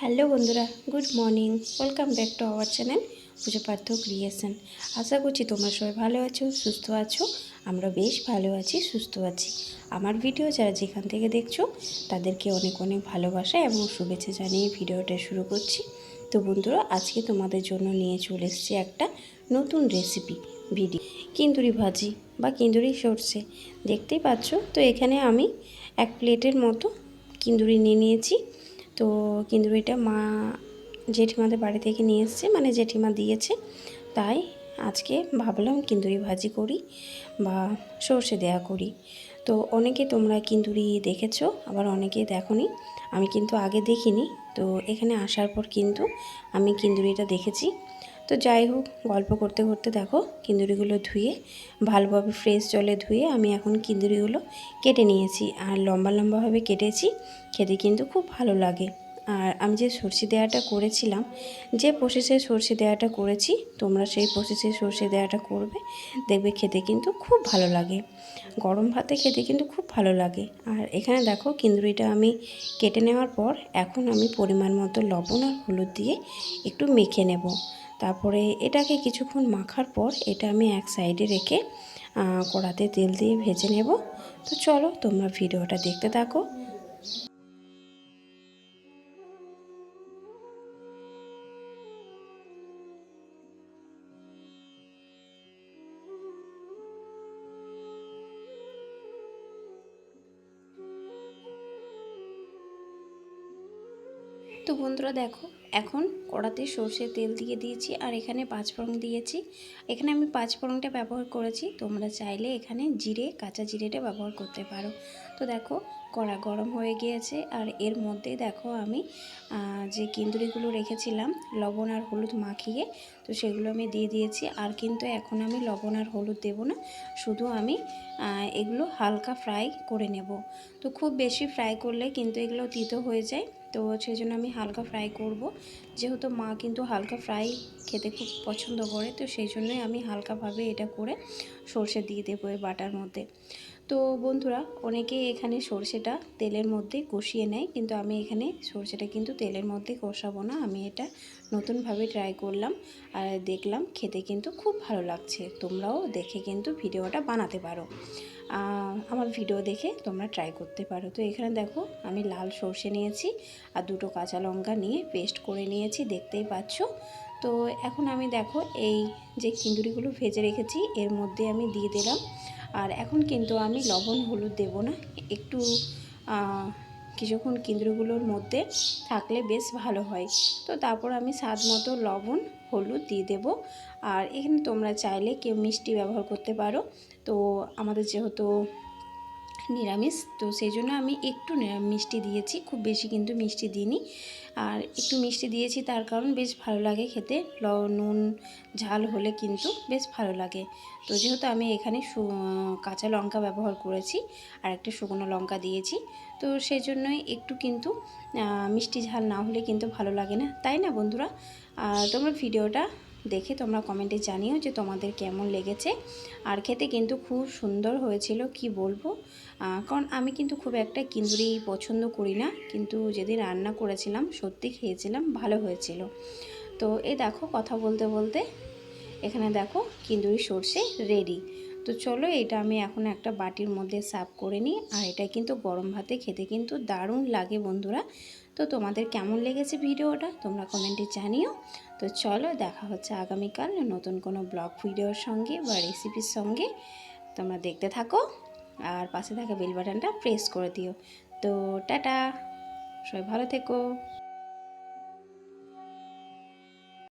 Hello বন্ধুরা, good morning. Welcome back to our channel Puja Partha creation. আশা করছি তোমরা সবাই ভালো আছো, সুস্থ আছো। আমরা বেশ ভালো আছি, সুস্থ আছি। আমার ভিডিও যারা যেখান থেকে দেখছ, তাদেরকে অনেক অনেক ভালোবাসা এবং শুভেচ্ছা জানিয়ে ভিডিওটা শুরু করছি। তো বন্ধুরা, আজকে তোমাদের জন্য নিয়ে চলে এসেছি একটা নতুন রেসিপি ভিডিও কিন্দুরি ভাজি বা কিন্দুরি সর্ষে। দেখতেই পাচ্ছ, তো এখানে আমি এক প্লেটের মতো কিন্দুরি নিয়ে নিয়েছি। তো কিন্তু এটা মা জেঠিমাদের বাড়ি থেকে নিয়ে এসছে মানে জেঠিমা দিয়েছে। তাই আজকে ভাবলাম কিন্দুরি ভাজি করি বা সর্ষে দেয়া করি। তো অনেকে তোমরা কিন্দুরি দেখেছ, আবার অনেকে দেখনি। আমি কিন্তু আগে দেখিনি। তো এখানে আসার পর কিন্তু আমি কিন্দুরিটা দেখেছি। তো যাই হোক, গল্প করতে করতে দেখো কিন্দুরিগুলো ধুয়ে, ভালোভাবে ফ্রেশ জলে ধুয়ে আমি এখন কিন্দুরিগুলো কেটে নিয়েছি। আর লম্বা লম্বাভাবে কেটেছি, খেতে কিন্তু খুব ভালো লাগে। আর আমি যে সর্ষে দেওয়াটা করেছিলাম, যে প্রসেসে সর্ষে দেওয়াটা করেছি, তোমরা সেই প্রসেসে সর্ষে দেওয়াটা করবে, দেখবে খেতে কিন্তু খুব ভালো লাগে। গরম ভাতে খেতে কিন্তু খুব ভালো লাগে। আর এখানে দেখো কিন্দুরিটা আমি কেটে নেওয়ার পর, এখন আমি পরিমাণ মতো লবণ আর হলুদ দিয়ে একটু মেখে নেব। তারপরে এটাকে কিছুক্ষণ মাখার পর এটা আমি এক সাইডে রেখে কড়াতে তেল দিয়ে ভেজে নেব। তো চলো তোমরা ভিডিওটা দেখতে থাকো। তো বন্ধুরা দেখো, এখন কড়াতে সর্ষের তেল দিয়ে দিয়েছি আর এখানে পাঁচফোড়ন দিয়েছি। এখানে আমি পাঁচফোড়নটা ব্যবহার করেছি, তোমরা চাইলে এখানে জিরে, কাঁচা জিরেটা ব্যবহার করতে পারো। তো দেখো, কড়া গরম হয়ে গিয়েছে আর এর মধ্যে দেখো আমি যে কিন্দুরিগুলো রেখেছিলাম, লবণ আর হলুদ মাখিয়ে, তো সেগুলো আমি দিয়ে দিয়েছি। আর কিন্তু এখন আমি লবণ আর হলুদ দেব না, শুধু আমি এগুলো হালকা ফ্রাই করে নেব। তো খুব বেশি ফ্রাই করলে কিন্তু এগুলো তিতো হয়ে যায়। তো সেই জন্য আমি হালকা ফ্রাই করব। যেহেতু মা কিন্তু হালকা ফ্রাই খেতে খুব পছন্দ করে, তো সেই জন্যই আমি হালকাভাবে এটা করে সর্ষে দিয়ে দেবো এই বাটার মধ্যে। তো বন্ধুরা অনেকে এখানে সর্ষেটা তেলের মধ্যে কষিয়ে নেয়, কিন্তু আমি এখানে সর্ষেটা কিন্তু তেলের মধ্যে কষাবো না। আমি এটা নতুনভাবে ট্রাই করলাম আর দেখলাম খেতে কিন্তু খুব ভালো লাগছে। তোমরাও দেখে কিন্তু ভিডিওটা বানাতে পারো। আমার ভিডিও দেখে তোমরা ট্রাই করতে পারো। তো এখানে দেখো, আমি লাল সর্ষে নিয়েছি আর দুটো কাঁচা লঙ্কা নিয়ে পেস্ট করে নিয়েছি, দেখতেই পাচ্ছ? তো এখন আমি দেখো, এই যে কিন্দুরিগুলো ভেজে রেখেছি, এর মধ্যে আমি দিয়ে দিলাম। আর এখন কিন্তু আমি লবণ, হলুদ দেব না। একটু কিছুক্ষণ কেন্দ্রগুলোর মধ্যে থাকলে বেশ ভালো হয়। তো তারপর আমি স্বাদ মতো লবণ হলুদ দিয়ে দেব। আর এখানে তোমরা চাইলে কেউ মিষ্টি ব্যবহার করতে পারো। তো আমাদের যেহেতু নিরামিষ, তো সেই জন্য আমি একটু মিষ্টি দিয়েছি, খুব বেশি কিন্তু মিষ্টি দিইনি। আর একটু মিষ্টি দিয়েছি তার কারণ বেশ ভালো লাগে খেতে, ল, নুন, ঝাল হলে কিন্তু বেশ ভালো লাগে। তো যেহেতু আমি এখানে কাঁচা লঙ্কা ব্যবহার করেছি, আর একটা শুকনো লঙ্কা দিয়েছি, তো সেই জন্যই একটু কিন্তু মিষ্টি ঝাল না হলে কিন্তু ভালো লাগে না। তাই না বন্ধুরা? তোমরা ভিডিওটা দেখে তোমরা কমেন্টে জানিও যে তোমাদের কেমন লেগেছে। আর খেতে কিন্তু খুব সুন্দর হয়েছিল, কি বলব? কারণ আমি কিন্তু খুব একটা কিন্দুরি পছন্দ করি না, কিন্তু যেদিন রান্না করেছিলাম, সত্যি খেয়েছিলাম, ভালো হয়েছিল। তো এ দেখো কথা বলতে বলতে, এখানে দেখো কিন্দুরি সর্ষে রেডি তো চলো এটা আমি এখন একটা বাটির মধ্যে সার্ভ করে নিই। আর এটা কিন্তু গরম ভাতে খেতে কিন্তু দারুণ লাগে বন্ধুরা। তো তোমাদের কেমন লেগেছে ভিডিওটা তোমরা কমেন্টে জানিও। তো চলো দেখা হচ্ছে আগামীকাল নতুন কোনো ব্লগ ভিডিওর সঙ্গে বা রেসিপির সঙ্গে। তোমরা দেখতে থাকো আর পাশে থাকা বেল বাটনটা প্রেস করে দিও। তো টাটা, সবাই ভালো থেকো।